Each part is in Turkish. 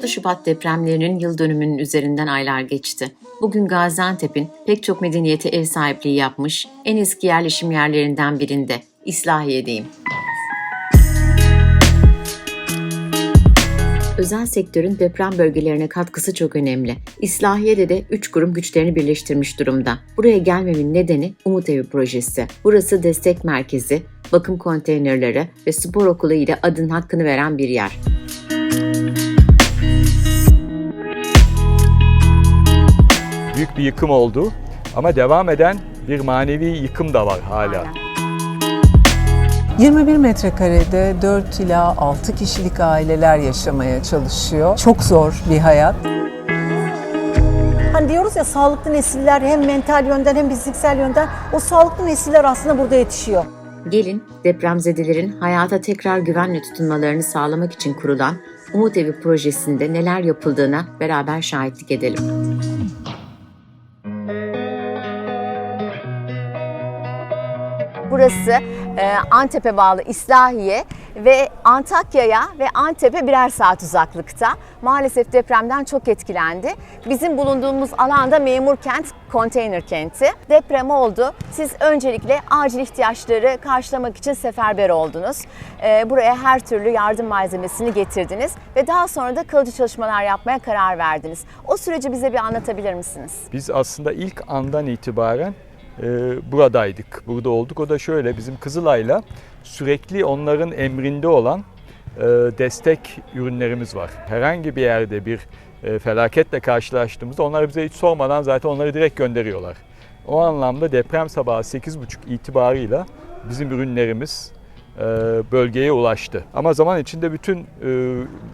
6 Şubat depremlerinin yıl dönümünün üzerinden aylar geçti. Bugün Gaziantep'in pek çok medeniyete ev sahipliği yapmış en eski yerleşim yerlerinden birinde, İslahiye'deyim. Özel sektörün deprem bölgelerine katkısı çok önemli. İslahiye'de de 3 kurum güçlerini birleştirmiş durumda. Buraya gelmemin nedeni Umut Evi projesi. Burası destek merkezi, bakım konteynerleri ve spor okulu ile adın hakkını veren bir yer. büyük bir yıkım oldu ama devam eden bir manevi yıkım da var hala. 21 metrekarede 4 ila 6 kişilik aileler yaşamaya çalışıyor. Çok zor bir hayat. Hani diyoruz ya sağlıklı nesiller hem mental yönden hem fiziksel yönden o sağlıklı nesiller aslında burada yetişiyor. Gelin depremzedelerin hayata tekrar güvenle tutunmalarını sağlamak için kurulan Umut Evi projesinde neler yapıldığına beraber şahitlik edelim. Burası e, Antep'e bağlı İslahiye ve Antakya'ya ve Antep'e birer saat uzaklıkta. Maalesef depremden çok etkilendi. Bizim bulunduğumuz alanda memur kent, konteyner kenti. Deprem oldu. Siz öncelikle acil ihtiyaçları karşılamak için seferber oldunuz. E, buraya her türlü yardım malzemesini getirdiniz ve daha sonra da kalıcı çalışmalar yapmaya karar verdiniz. O süreci bize bir anlatabilir misiniz? Biz aslında ilk andan itibaren buradaydık, burada olduk. O da şöyle, bizim Kızılay'la sürekli onların emrinde olan e, destek ürünlerimiz var. Herhangi bir yerde bir e, felaketle karşılaştığımızda onlar bize hiç sormadan zaten onları direkt gönderiyorlar. O anlamda deprem sabahı 8.30 itibarıyla bizim ürünlerimiz e, bölgeye ulaştı. Ama zaman içinde bütün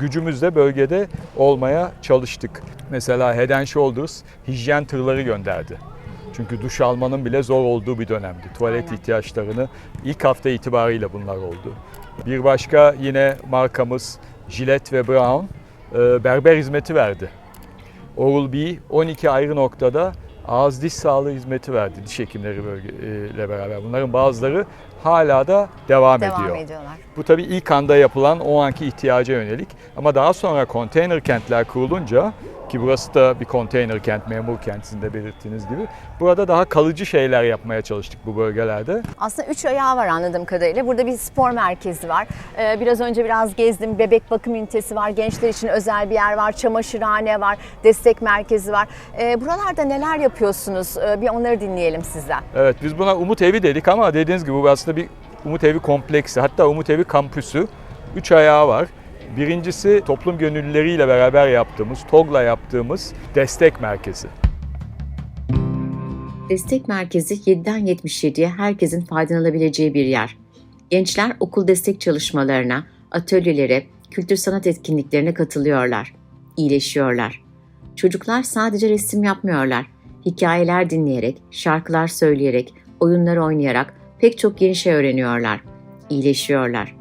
gücümüzle bölgede olmaya çalıştık. Mesela Head Shoulders hijyen tırları gönderdi. Çünkü duş almanın bile zor olduğu bir dönemdi. Tuvalet Aynen. ihtiyaçlarını ilk hafta itibariyle bunlar oldu. Bir başka yine markamız Gillette ve Brown e, berber hizmeti verdi. Oral-B 12 ayrı noktada ağız diş sağlığı hizmeti verdi diş hekimleri bölgeyle beraber. Bunların bazıları hala da devam, Devam ediyor. ediyorlar. Bu tabii ilk anda yapılan o anki ihtiyaca yönelik. Ama daha sonra konteyner kentler kurulunca ki burası da bir konteyner kent, memur kent sizin de belirttiğiniz gibi. Burada daha kalıcı şeyler yapmaya çalıştık bu bölgelerde. Aslında üç ayağı var anladığım kadarıyla. Burada bir spor merkezi var. Ee, biraz önce biraz gezdim. Bebek bakım ünitesi var. Gençler için özel bir yer var. Çamaşırhane var. Destek merkezi var. Ee, buralarda neler yapıyorsunuz? Ee, bir onları dinleyelim sizden. Evet biz buna Umut Evi dedik ama dediğiniz gibi bu aslında bir Umut Evi kompleksi. Hatta Umut Evi kampüsü. Üç ayağı var. Birincisi toplum gönüllüleriyle beraber yaptığımız, TOG'la yaptığımız destek merkezi. Destek merkezi 7'den 77'ye herkesin faydalanabileceği bir yer. Gençler okul destek çalışmalarına, atölyelere, kültür sanat etkinliklerine katılıyorlar, iyileşiyorlar. Çocuklar sadece resim yapmıyorlar. Hikayeler dinleyerek, şarkılar söyleyerek, oyunlar oynayarak pek çok yeni şey öğreniyorlar, iyileşiyorlar.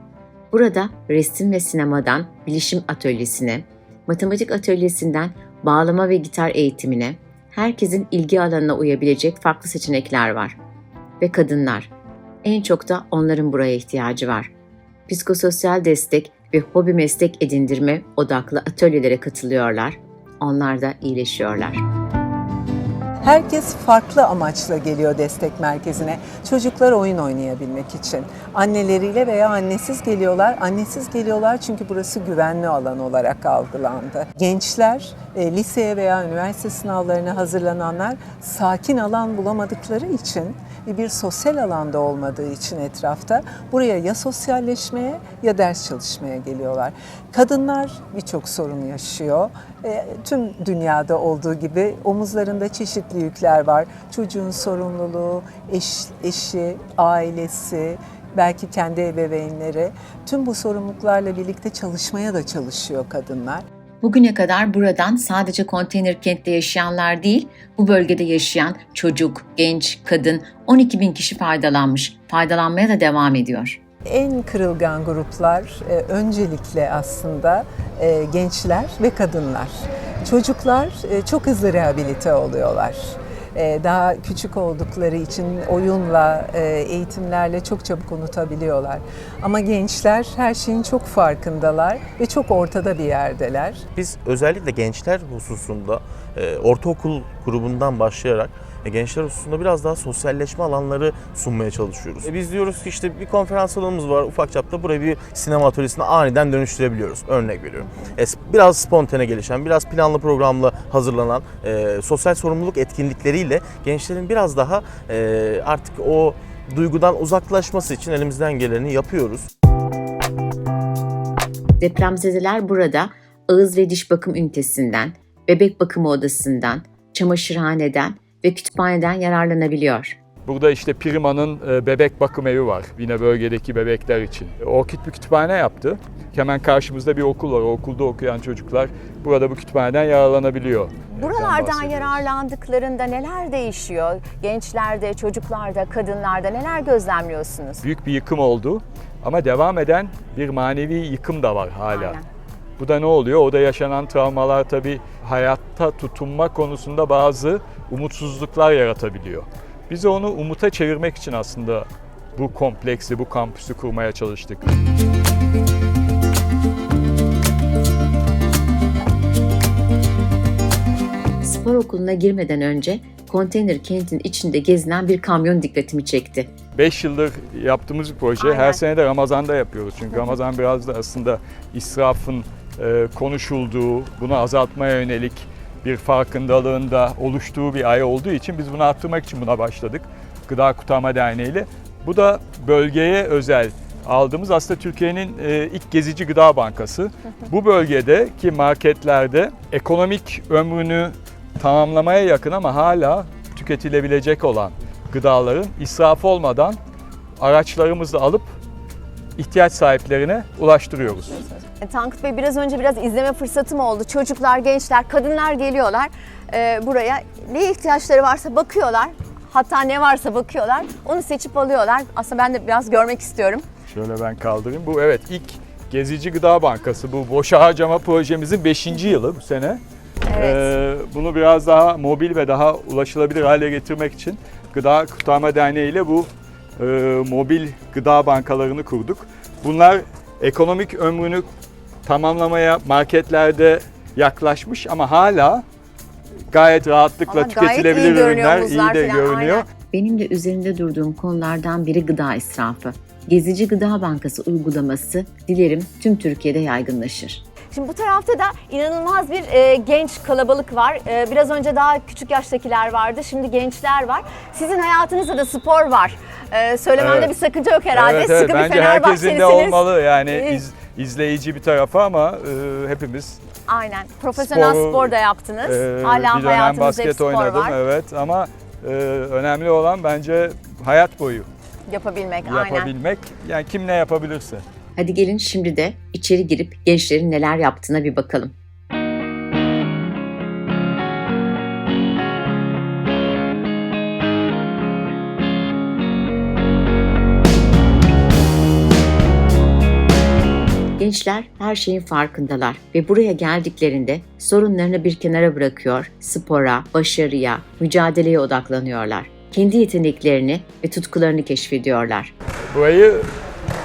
Burada resim ve sinemadan bilişim atölyesine, matematik atölyesinden bağlama ve gitar eğitimine, herkesin ilgi alanına uyabilecek farklı seçenekler var. Ve kadınlar. En çok da onların buraya ihtiyacı var. Psikososyal destek ve hobi meslek edindirme odaklı atölyelere katılıyorlar. Onlar da iyileşiyorlar. Herkes farklı amaçla geliyor destek merkezine. Çocuklar oyun oynayabilmek için. Anneleriyle veya annesiz geliyorlar. Annesiz geliyorlar çünkü burası güvenli alan olarak algılandı. Gençler, e, liseye veya üniversite sınavlarına hazırlananlar sakin alan bulamadıkları için ve bir sosyal alanda olmadığı için etrafta buraya ya sosyalleşmeye ya ders çalışmaya geliyorlar. Kadınlar birçok sorun yaşıyor. E, tüm dünyada olduğu gibi omuzlarında çeşitli yükler var. Çocuğun sorumluluğu, eş, eşi, ailesi, belki kendi ebeveynleri. Tüm bu sorumluluklarla birlikte çalışmaya da çalışıyor kadınlar. Bugüne kadar buradan sadece konteyner kentte yaşayanlar değil, bu bölgede yaşayan çocuk, genç, kadın 12 bin kişi faydalanmış. Faydalanmaya da devam ediyor. En kırılgan gruplar e, öncelikle aslında e, gençler ve kadınlar. Çocuklar e, çok hızlı rehabilite oluyorlar. E, daha küçük oldukları için oyunla, e, eğitimlerle çok çabuk unutabiliyorlar. Ama gençler her şeyin çok farkındalar ve çok ortada bir yerdeler. Biz özellikle gençler hususunda e, ortaokul grubundan başlayarak e, gençler hususunda biraz daha sosyalleşme alanları sunmaya çalışıyoruz. E, biz diyoruz ki işte bir konferans alanımız var ufak çapta burayı bir sinema atölyesine aniden dönüştürebiliyoruz. Örnek veriyorum. E, biraz spontane gelişen, biraz planlı programla hazırlanan e, sosyal sorumluluk etkinlikleriyle gençlerin biraz daha e, artık o duygudan uzaklaşması için elimizden geleni yapıyoruz. Depremzedeler burada ağız ve diş bakım ünitesinden, bebek bakımı odasından, çamaşırhaneden ve kütüphaneden yararlanabiliyor. Burada işte Prima'nın e, bebek bakım evi var. Yine bölgedeki bebekler için. Orkid bir kütüphane yaptı. Hemen karşımızda bir okul var. O okulda okuyan çocuklar burada bu kütüphaneden yararlanabiliyor. Buralardan bahsediyoruz. yararlandıklarında neler değişiyor? Gençlerde, çocuklarda, kadınlarda neler gözlemliyorsunuz? Büyük bir yıkım oldu ama devam eden bir manevi yıkım da var hala. Aynen. Bu da ne oluyor? O da yaşanan travmalar tabii hayatta tutunma konusunda bazı umutsuzluklar yaratabiliyor. Biz onu umuta çevirmek için aslında bu kompleksi, bu kampüsü kurmaya çalıştık. Spor okuluna girmeden önce konteyner kentin içinde gezinen bir kamyon dikkatimi çekti. 5 yıldır yaptığımız bir proje. Aynen. Her sene de Ramazan'da yapıyoruz. Çünkü Ramazan biraz da aslında israfın konuşulduğu, bunu azaltmaya yönelik bir farkındalığın da oluştuğu bir ay olduğu için biz bunu arttırmak için buna başladık. Gıda Kurtarma Derneği ile. Bu da bölgeye özel aldığımız aslında Türkiye'nin e, ilk gezici gıda bankası. Bu bölgedeki marketlerde ekonomik ömrünü tamamlamaya yakın ama hala tüketilebilecek olan gıdaların israf olmadan araçlarımızla alıp ihtiyaç sahiplerine ulaştırıyoruz. E, Tankut Bey biraz önce biraz izleme fırsatım oldu. Çocuklar, gençler, kadınlar geliyorlar e, buraya. Ne ihtiyaçları varsa bakıyorlar. Hatta ne varsa bakıyorlar. Onu seçip alıyorlar. Aslında ben de biraz görmek istiyorum. Şöyle ben kaldırayım. Bu evet ilk Gezici Gıda Bankası. Bu boşa harcama projemizin 5. yılı bu sene. Evet. Ee, bunu biraz daha mobil ve daha ulaşılabilir hale getirmek için Gıda Kurtarma Derneği ile bu e, mobil gıda bankalarını kurduk. Bunlar ekonomik ömrünü tamamlamaya marketlerde yaklaşmış ama hala gayet rahatlıkla Ama gayet iyi tüketilebilir ürünler, iyi de falan, görünüyor. aynen. Benim de üzerinde durduğum konulardan biri gıda israfı. Gezici Gıda Bankası uygulaması dilerim tüm Türkiye'de yaygınlaşır. Şimdi bu tarafta da inanılmaz bir e, genç kalabalık var. E, biraz önce daha küçük yaştakiler vardı. Şimdi gençler var. Sizin hayatınızda da spor var. E, söylememde Evet. bir sakınca yok herhalde. Evet, evet. Sıkı bir Bence herkesin de Fenerbahçelisiniz. olmalı yani Ee, iz- izleyici bir tarafı ama e, hepimiz Aynen. Profesyonel Sporu, spor da yaptınız. e, Hala bir dönem hayatınızda hep basket spor oynadım var. evet ama e, önemli olan bence hayat boyu Yapabilmek aynen. yapabilmek. Yani kim ne yapabilirse. Hadi gelin şimdi de içeri girip gençlerin neler yaptığına bir bakalım. Gençler her şeyin farkındalar ve buraya geldiklerinde sorunlarını bir kenara bırakıyor, spora, başarıya, mücadeleye odaklanıyorlar. Kendi yeteneklerini ve tutkularını keşfediyorlar. Burayı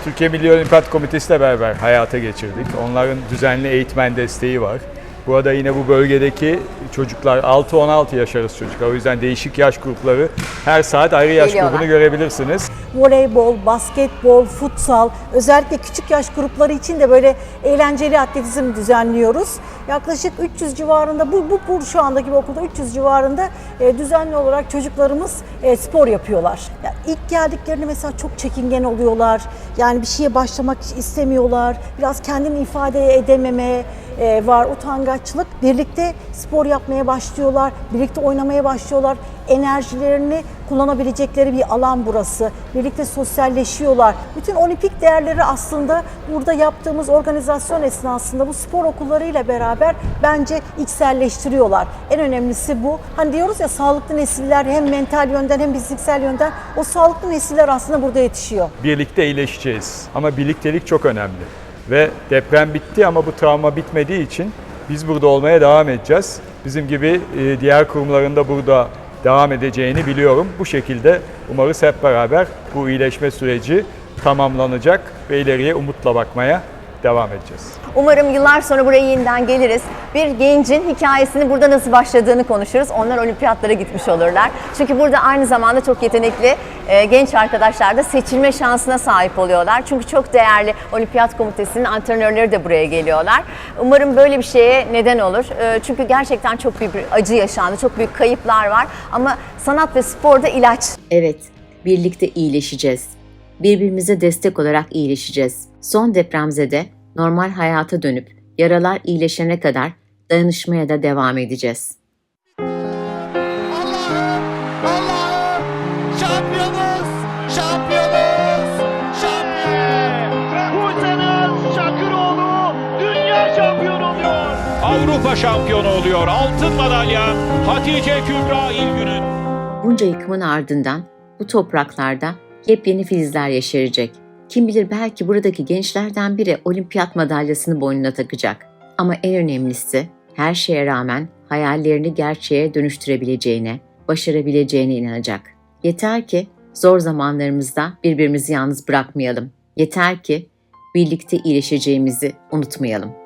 Türkiye Milli Olimpiyat Komitesi ile beraber hayata geçirdik. Onların düzenli eğitmen desteği var. Burada yine bu bölgedeki çocuklar 6-16 yaş arası çocuklar. O yüzden değişik yaş grupları her saat ayrı yaş Geliyorlar. grubunu görebilirsiniz. voleybol, basketbol, futsal, özellikle küçük yaş grupları için de böyle eğlenceli atletizm düzenliyoruz. Yaklaşık 300 civarında, bu, bu, bu şu andaki bu okulda 300 civarında e, düzenli olarak çocuklarımız e, spor yapıyorlar. Ya ilk geldiklerinde mesela çok çekingen oluyorlar. Yani bir şeye başlamak istemiyorlar. Biraz kendini ifade edememe e, var, utangaçlık. Birlikte spor yapmaya başlıyorlar, birlikte oynamaya başlıyorlar. Enerjilerini kullanabilecekleri bir alan burası. Birlikte sosyalleşiyorlar. Bütün olimpik değerleri aslında burada yaptığımız organizasyon esnasında bu spor okullarıyla beraber bence içselleştiriyorlar. En önemlisi bu. Hani diyoruz ya sağlıklı nesiller hem mental yönden hem fiziksel yönden o sağlıklı nesiller aslında burada yetişiyor. birlikte iyileşeceğiz. Ama birliktelik çok önemli. Ve deprem bitti ama bu travma bitmediği için biz burada olmaya devam edeceğiz. Bizim gibi e, diğer kurumların da burada devam edeceğini biliyorum. Bu şekilde umarız hep beraber bu iyileşme süreci tamamlanacak ve ileriye umutla bakmaya devam edeceğiz. Umarım yıllar sonra buraya yeniden geliriz. Bir gencin hikayesini burada nasıl başladığını konuşuruz. Onlar olimpiyatlara gitmiş olurlar. Çünkü burada aynı zamanda çok yetenekli e, genç arkadaşlar da seçilme şansına sahip oluyorlar. Çünkü çok değerli olimpiyat komitesinin antrenörleri de buraya geliyorlar. Umarım böyle bir şeye neden olur. E, çünkü gerçekten çok büyük bir acı yaşandı. Çok büyük kayıplar var. Ama sanat ve sporda ilaç. Evet, birlikte iyileşeceğiz. Birbirimize destek olarak iyileşeceğiz. Son depremzede normal hayata dönüp yaralar iyileşene kadar dayanışmaya da devam edeceğiz. Allah'ım, Allah'ım, şampiyonuz, şampiyonuz, şampiyon. Bursa'nın Şakıroğlu dünya şampiyonu oluyor. Avrupa şampiyonu oluyor. Altın madalya Hatice Kübra İlgün'ün. Bunca yıkımın ardından bu topraklarda yepyeni filizler yeşerecek. Kim bilir belki buradaki gençlerden biri olimpiyat madalyasını boynuna takacak. Ama en önemlisi her şeye rağmen hayallerini gerçeğe dönüştürebileceğine, başarabileceğine inanacak. Yeter ki zor zamanlarımızda birbirimizi yalnız bırakmayalım. Yeter ki birlikte iyileşeceğimizi unutmayalım.